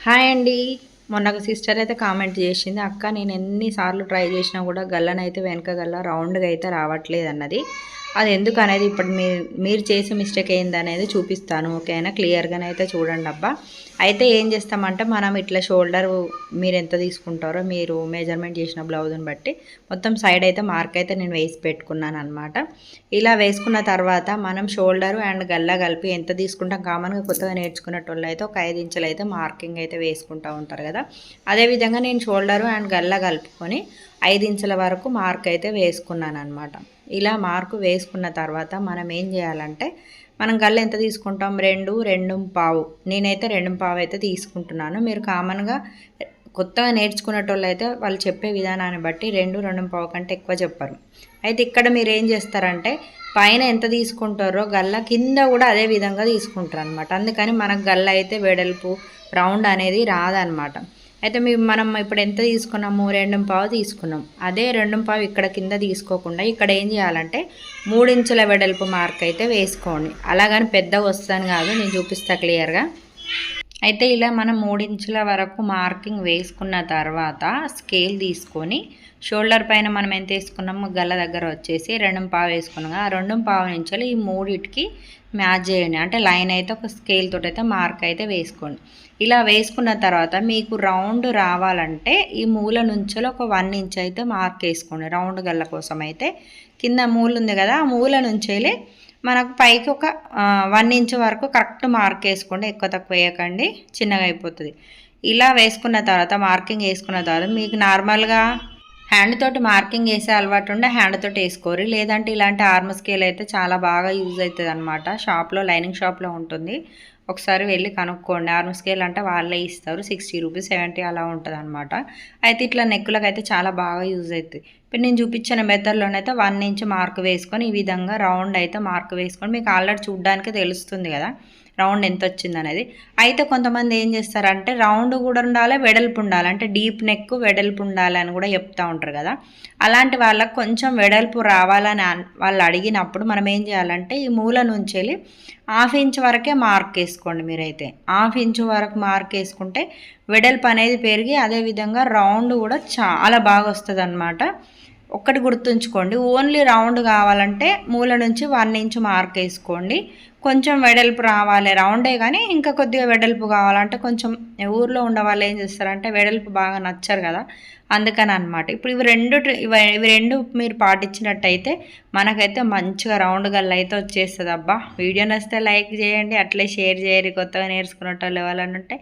Hi అండి మొన్న ఒక సిస్టర్ అయితే కామెంట్ చేసింది అక్క నేను ఎన్నిసార్లు ట్రై చేసినా కూడా గల్లనైతే వెనక గల్ల రౌండ్గా అయితే రావట్లేదు అన్నది అది ఎందుకు అనేది ఇప్పుడు మీరు మీరు చేసే మిస్టేక్ ఏందనేది చూపిస్తాను ఓకేనా? క్లియర్గానే అయితే చూడండి అబ్బా. అయితే ఏం చేస్తామంటే మనం ఇట్లా షోల్డర్ మీరు ఎంత తీసుకుంటారో మీరు మెజర్మెంట్ చేసిన బ్లౌజ్ని బట్టి మొత్తం సైడ్ అయితే మార్క్ అయితే నేను వేసి పెట్టుకున్నాను అనమాట ఇలా వేసుకున్న తర్వాత మనం షోల్డర్ అండ్ గల్లా కలిపి ఎంత తీసుకుంటాం? కామన్గా కొత్తగా నేర్చుకునేటోళ్ళు అయితే ఒక ఐదు ఇంచులు అయితే మార్కింగ్ అయితే వేసుకుంటూ ఉంటారు కదా. అదేవిధంగా నేను షోల్డరు అండ్ గల్లా కలుపుకొని ఐదు ఇంచుల వరకు మార్క్ అయితే వేసుకున్నాను అనమాట ఇలా మార్కు వేసుకున్న తర్వాత మనం ఏం చేయాలంటే మనం గల్ల ఎంత తీసుకుంటాం? రెండు రెండు పావు. నేనైతే రెండు పావు అయితే తీసుకుంటున్నాను. మీరు కామన్గా కొత్తగా నేర్చుకునేటోళ్ళు అయితే వాళ్ళు చెప్పే విధానాన్ని బట్టి రెండు రెండు పావు కంటే ఎక్కువ చెప్పరు. అయితే ఇక్కడ మీరు ఏం చేస్తారంటే పైన ఎంత తీసుకుంటారో గల్ల కింద కూడా అదే విధంగా తీసుకుంటారు అనమాట అందుకని మనకు గల్ల అయితే వెడల్పు రౌండ్ అనేది రాదనమాట అయితే మేము మనం ఇప్పుడు ఎంత తీసుకున్నాము? రెండు పావు తీసుకున్నాం. అదే రెండు పావు ఇక్కడ కింద తీసుకోకుండా ఇక్కడ ఏం చేయాలంటే మూడించుల వెడల్పు మార్క్ అయితే వేసుకోండి. అలాగని పెద్దగా వస్తాను కాదు నేను చూపిస్తా క్లియర్గా అయితే ఇలా మనం మూడించుల వరకు మార్కింగ్ వేసుకున్న తర్వాత స్కేల్ తీసుకొని షోల్డర్ పైన మనం ఎంత వేసుకున్నామో గల్ల దగ్గర వచ్చేసి రెండు పావు వేసుకున్నాం ఆ రెండు పావు నుంచి ఈ మూడిటికి మ్యాచ్ చేయండి. అంటే లైన్ అయితే ఒక స్కేల్ తోటి అయితే మార్క్ అయితే వేసుకోండి. ఇలా వేసుకున్న తర్వాత మీకు రౌండ్ రావాలంటే ఈ మూల నుంచి ఒక వన్ ఇంచ్ అయితే మార్క్ వేసుకోండి. రౌండ్ గల్ల కోసం అయితే. కింద మూల ఉంది కదా ఆ మూల నుంచి మనకు పైకి ఒక వన్ ఇంచ్ వరకు కరెక్ట్ మార్క్ వేసుకోండి. ఎక్కువ తక్కువ వేయకండి. చిన్నగా అయిపోతుంది. ఇలా వేసుకున్న తర్వాత మార్కింగ్ వేసుకున్న తర్వాత మీకు నార్మల్గా హ్యాండ్ తోటి మార్కింగ్ వేసే అలవాటు ఉండే హ్యాండ్ తోటి వేసుకోరు. లేదంటే ఇలాంటి ఆర్మ్ స్కేల్ అయితే చాలా బాగా యూజ్ అవుతుంది అనమాట షాప్లో లైనింగ్ షాప్లో ఉంటుంది. ఒకసారి వెళ్ళి కనుక్కోండి. ఆర్మ్ స్కేల్ అంటే వాళ్ళే ఇస్తారు. సిక్స్టీ రూపీస్ సెవెంటీ అలా ఉంటుంది అనమాట అయితే ఇట్లా నెక్కులకు అయితే చాలా బాగా యూజ్ అవుతుంది ఇప్పుడు నేను చూపించిన మెథడ్లోనైతే వన్ ఇంచ్ మార్క్ వేసుకొని ఈ విధంగా రౌండ్ అయితే మార్క్ వేసుకొని మీకు ఆల్రెడీ చూడడానికి తెలుస్తుంది కదా. రౌండ్ ఎంత వచ్చింది అనేది అయితే కొంతమంది ఏం చేస్తారంటే రౌండ్ కూడా ఉండాలి వెడల్పు ఉండాలి. అంటే డీప్ నెక్ వెడల్పు ఉండాలి అని కూడా చెప్తూ ఉంటారు కదా. అలాంటి వాళ్ళకి కొంచెం వెడల్పు రావాలని వాళ్ళు అడిగినప్పుడు మనం ఏం చేయాలంటే ఈ మూల నుంచి వెళ్ళి హాఫ్ ఇంచ్ వరకే మార్క్ వేసుకోండి మీరైతే. హాఫ్ ఇంచ్ వరకు మార్క్ వేసుకుంటే వెడల్పు అనేది పెరిగి అదేవిధంగా రౌండ్ కూడా చాలా బాగా వస్తుంది అనమాట ఒక్కటి గుర్తుంచుకోండి ఓన్లీ రౌండ్ కావాలంటే మూల నుంచి వన్ ఇంచ్ మార్క్ వేసుకోండి. కొంచెం వెడల్పు రావాలి రౌండే కానీ ఇంకా కొద్దిగా వెడల్పు కావాలంటే కొంచెం ఊర్లో ఉండే వాళ్ళు ఏం చేస్తారంటే వెడల్పు బాగా నచ్చరు కదా. అందుకని అనమాట ఇప్పుడు ఇవి రెండు ఇవి రెండు మీరు పాటించినట్టయితే మనకైతే మంచిగా రౌండ్ గల్ల అయితే వచ్చేస్తుంది అబ్బా వీడియో నచ్చితే లైక్ చేయండి అట్లే షేర్ చేయరు కొత్తగా నేర్చుకున్నట్టు వాళ్ళు ఎవరన్నా ఉంటే